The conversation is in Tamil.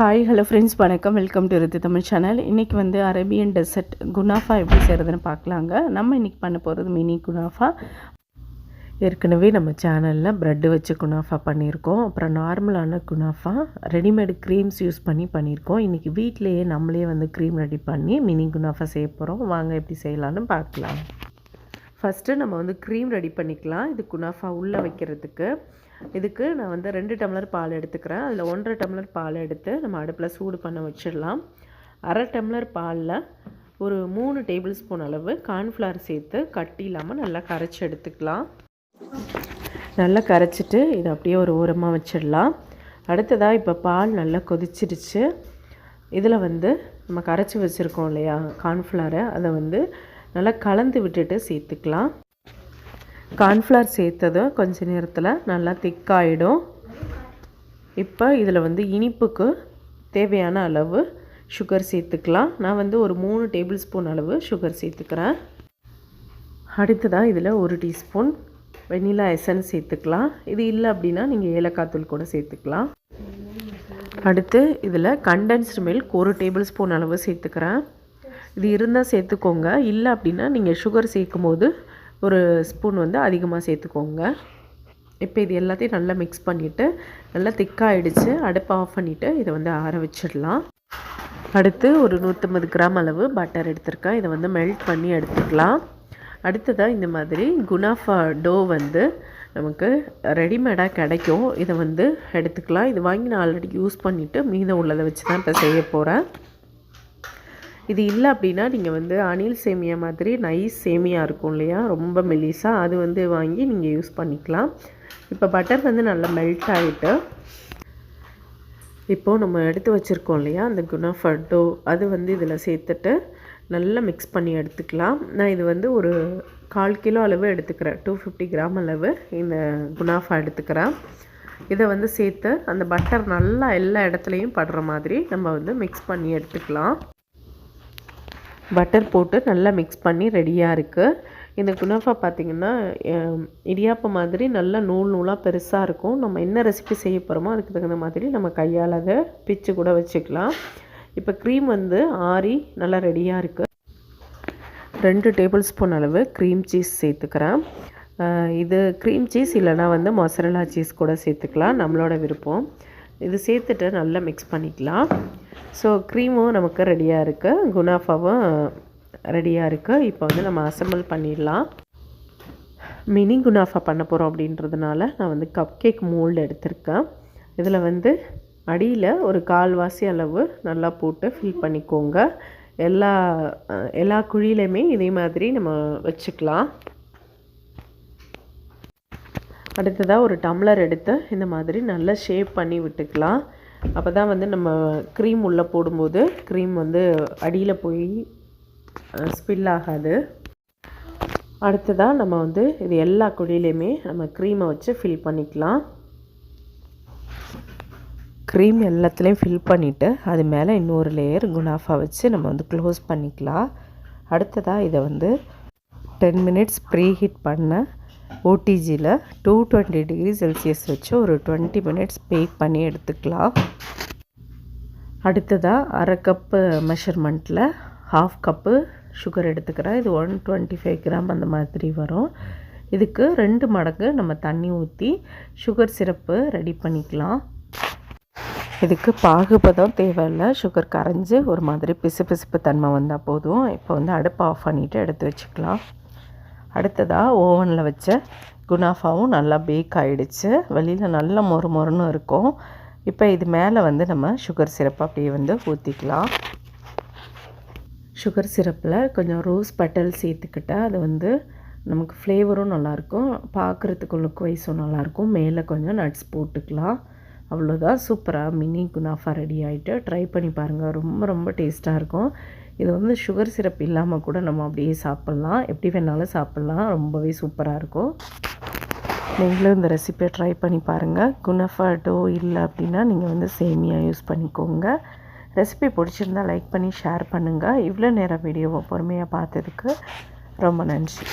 ஹாய் ஹலோ ஃப்ரெண்ட்ஸ் வணக்கம். Welcome to Ritu Tamil channel இன்றைக்கி வந்து அரேபியன் டெசர்ட் குனாஃபா எப்படி செய்கிறதுன்னு பார்க்கலாங்க. நம்ம இன்றைக்கி பண்ண போகிறது மினி குனாஃபா ஏற்கனவே நம்ம சேனலில் ப்ரெட்டு வச்சு குனாஃபா பண்ணியிருக்கோம். அப்புறம் நார்மலான குனாஃபா ரெடிமேடு க்ரீம்ஸ் யூஸ் பண்ணி பண்ணியிருக்கோம். இன்றைக்கி வீட்டிலையே நம்மளே வந்து க்ரீம் ரெடி பண்ணி மினி குனாஃபா செய்ய போகிறோம் வாங்க எப்படி செய்யலான்னு பார்க்கலாம். ஃபஸ்ட்டு நம்ம வந்து க்ரீம் ரெடி பண்ணிக்கலாம். இது குனாஃபா உள்ளே வைக்கிறதுக்கு. இதுக்கு நான் வந்து ரெண்டு டம்ளர் பால் எடுத்துக்கிறேன். அதில் ஒன்றரை டம்ளர் பால் எடுத்து நம்ம அடுப்பில் சூடு பண்ண வச்சிடலாம். அரை டம்ளர் பாலில் ஒரு மூணு டேபிள் ஸ்பூன் அளவு கார்ன்ஃப்ளவர் சேர்த்து கட்டி இல்லாமல் நல்லா கரைச்சி எடுத்துக்கலாம். நல்லா கரைச்சிட்டு இதை அப்படியே ஒரு ஓரமாக வச்சிடலாம். அடுத்ததாக இப்போ பால் நல்லா கொதிச்சிருச்சு இதில் வந்து நம்ம கரைச்சி வச்சுருக்கோம் இல்லையா கார்ன்ஃப்ளவரை அதை வந்து நல்லா கலந்து விட்டுட்டு சேர்த்துக்கலாம். கார்ன்ஃப்ளவர் சேர்த்ததும் கொஞ்ச நேரத்தில் நல்லா திக்காயிடும். இப்போ இதில் வந்து இனிப்புக்கு தேவையான அளவு சுகர் சேர்த்துக்கலாம். நான் வந்து ஒரு மூணு டேபிள் ஸ்பூன் அளவு சுகர் சேர்த்துக்கிறேன். அடுத்ததாக இதில் ஒரு டீஸ்பூன் வெனிலா எசன்ஸ் சேர்த்துக்கலாம். இது இல்லை அப்படின்னா நீங்கள் ஏலக்காய் தூள் கூட சேர்த்துக்கலாம். அடுத்து இதில் கண்டென்ஸ்டு மில்க் ஒரு டேபிள் ஸ்பூன் அளவு சேர்த்துக்கிறேன். இது இருந்தால் சேர்த்துக்கோங்க. இல்லை அப்படின்னா நீங்கள் சுகர் சேர்க்கும் போது ஒரு ஸ்பூன் வந்து அதிகமாக சேர்த்துக்கோங்க. இப்போ இது எல்லாத்தையும் நல்லா மிக்ஸ் பண்ணிவிட்டு நல்லா திக்காகிடுச்சு அடுப்பை ஆஃப் பண்ணிவிட்டு இதை வந்து ஆற வச்சிடலாம். அடுத்து ஒரு நூற்றம்பது கிராம் அளவு பட்டர் எடுத்திருக்கேன். இதை வந்து மெல்ட் பண்ணி எடுத்துக்கலாம். அடுத்ததாக இந்த மாதிரி குனாஃபா டோ வந்து நமக்கு ரெடிமேடாக கிடைக்கும். இதை வந்து எடுத்துக்கலாம். இது வாங்கி நான் ஆல்ரெடி யூஸ் பண்ணிவிட்டு மீதம் உள்ளதை வச்சு தான் இப்போ செய்ய போகிறேன் இது இல்லை அப்படின்னா நீங்கள் வந்து அணில் சேமியா மாதிரி நைஸ் சேமியா இருக்கும் இல்லையா? ரொம்ப மெலிசாக அது வந்து வாங்கி நீங்கள் யூஸ் பண்ணிக்கலாம். இப்போ பட்டர் வந்து நல்லா மெல்ட் ஆகிட்டு இப்போது நம்ம எடுத்து வச்சுருக்கோம் இல்லையா? அந்த குனாஃபா அது வந்து இதில் சேர்த்துட்டு நல்லா மிக்ஸ் பண்ணி எடுத்துக்கலாம். நான் இது வந்து ஒரு கால் கிலோ அளவு எடுத்துக்கிறேன். டூ ஃபிஃப்டி கிராம் அளவு இந்த குணாஃபா எடுத்துக்கிறேன். இதை வந்து சேர்த்து அந்த பட்டர் நல்லா எல்லா இடத்துலையும் படுற மாதிரி நம்ம வந்து மிக்ஸ் பண்ணி எடுத்துக்கலாம். பட்டர் போட்டு நல்லா மிக்ஸ் பண்ணி ரெடியாக இருக்குது இந்த குனாஃபா பார்த்திங்கன்னா இடியாப்பம் மாதிரி நல்லா நூல் நூலாக பெருசாக இருக்கும். நம்ம என்ன ரெசிபி செய்ய போகிறோமோ அதுக்கு தகுந்த மாதிரி நம்ம கையால் அதை பிச்சு கூட வச்சுக்கலாம். இப்போ க்ரீம் வந்து ஆறி நல்லா ரெடியாக இருக்குது ரெண்டு டேபிள் ஸ்பூன் அளவு க்ரீம் சீஸ் சேர்த்துக்கிறேன். இது க்ரீம் சீஸ் இல்லைனா வந்து மொசரலா சீஸ் கூட சேர்த்துக்கலாம். நம்மளோட விருப்பம். இது சேர்த்துட்டு நல்லா மிக்ஸ் பண்ணிக்கலாம். ஸோ க்ரீமும் நமக்கு ரெடியாக இருக்குது குனாஃபாவும் ரெடியாக இருக்குது இப்போ வந்து நம்ம அசம்பிள் பண்ணிடலாம். மினி குனாஃபா பண்ண போகிறோம் அப்படின்றதுனால நான் வந்து கப் கேக் மோல்டு எடுத்திருக்கேன். இதில் வந்து அடியில் ஒரு கால்வாசி அளவு நல்லா போட்டு ஃபில் பண்ணிக்கோங்க. எல்லா எல்லா குழியிலையுமே இதே மாதிரி நம்ம வச்சுக்கலாம். அடுத்ததாக ஒரு டம்ளர் எடுத்து இந்த மாதிரி நல்லா ஷேப் பண்ணி விட்டுக்கலாம். அப்போ தான் வந்து நம்ம க்ரீம் உள்ளே போடும்போது க்ரீம் வந்து அடியில் போய் ஸ்பில் ஆகாது. அடுத்ததாக நம்ம வந்து இது எல்லா குழியிலையுமே நம்ம க்ரீமை வச்சு ஃபில் பண்ணிக்கலாம். க்ரீம் எல்லாத்துலேயும் ஃபில் பண்ணிவிட்டு அது மேலே இன்னொரு லேயர் குனாஃபா வச்சு நம்ம வந்து க்ளோஸ் பண்ணிக்கலாம். அடுத்ததாக இதை வந்து டென் மினிட்ஸ் ப்ரீ ஹீட் பண்ண ஓடிஜியில் டூ டுவெண்ட்டி டிகிரி செல்சியஸ் வச்சு ஒரு டுவெண்ட்டி மினிட்ஸ் பேக் பண்ணி எடுத்துக்கலாம். அடுத்ததாக அரை கப்பு மெஷர்மெண்ட்டில் ஹாஃப் கப்பு சுகர் எடுத்துக்கிறேன். இது ஒன் டுவெண்ட்டி ஃபைவ் கிராம் அந்த மாதிரி வரும். இதுக்கு ரெண்டு மடங்கு நம்ம தண்ணி ஊற்றி சுகர் சிரப்பு ரெடி பண்ணிக்கலாம். இதுக்கு பாகுபதம் தேவையில்லை. சுகர் கரைஞ்சி ஒரு மாதிரி பிசு பிசுப்பு தன்மை வந்தால் போதும். இப்போ வந்து அடுப்பு ஆஃப் பண்ணிவிட்டு எடுத்து வச்சுக்கலாம். அடுத்ததாக ஓவனில் வச்ச குனாஃபாவும் நல்லா பேக் ஆகிடுச்சு வெளியில் நல்லா மொறு மொறுன்னு இருக்கும். இப்போ இது மேலே வந்து நம்ம சுகர் சிரப் அப்படியே வந்து ஊற்றிக்கலாம் சுகர் சிரப்பில் கொஞ்சம் ரோஸ் பட்டல் சேர்த்துக்கிட்டால் அது வந்து நமக்கு ஃப்ளேவரும் நல்லாயிருக்கும். பார்க்குறதுக்கு லுக் வைஸும் நல்லாயிருக்கும். மேலே கொஞ்சம் நட்ஸ் போட்டுக்கலாம். அவ்வளோதான் சூப்பராக மினி குனாஃபா ரெடி ஆகிட்டு ட்ரை பண்ணி பாருங்கள் ரொம்ப ரொம்ப டேஸ்ட்டாக இருக்கும். இது வந்து சுகர் சிரப் இல்லாமல் கூட நம்ம அப்படியே சாப்பிட்லாம். எப்படி வேணாலும் சாப்பிட்லாம். ரொம்பவே சூப்பராக இருக்கும். நீங்களும் இந்த ரெசிபியை ட்ரை பண்ணி பாருங்கள் குனஃபா டோ இல்லை அப்படின்னா நீங்கள் வந்து சேமியா யூஸ் பண்ணிக்கோங்க. ரெசிபி பிடிச்சிருந்தா லைக் பண்ணி ஷேர் பண்ணுங்கள் இவ்வளோ நேரம் வீடியோவை பொறுமையாக பார்த்ததுக்கு ரொம்ப நன்றி.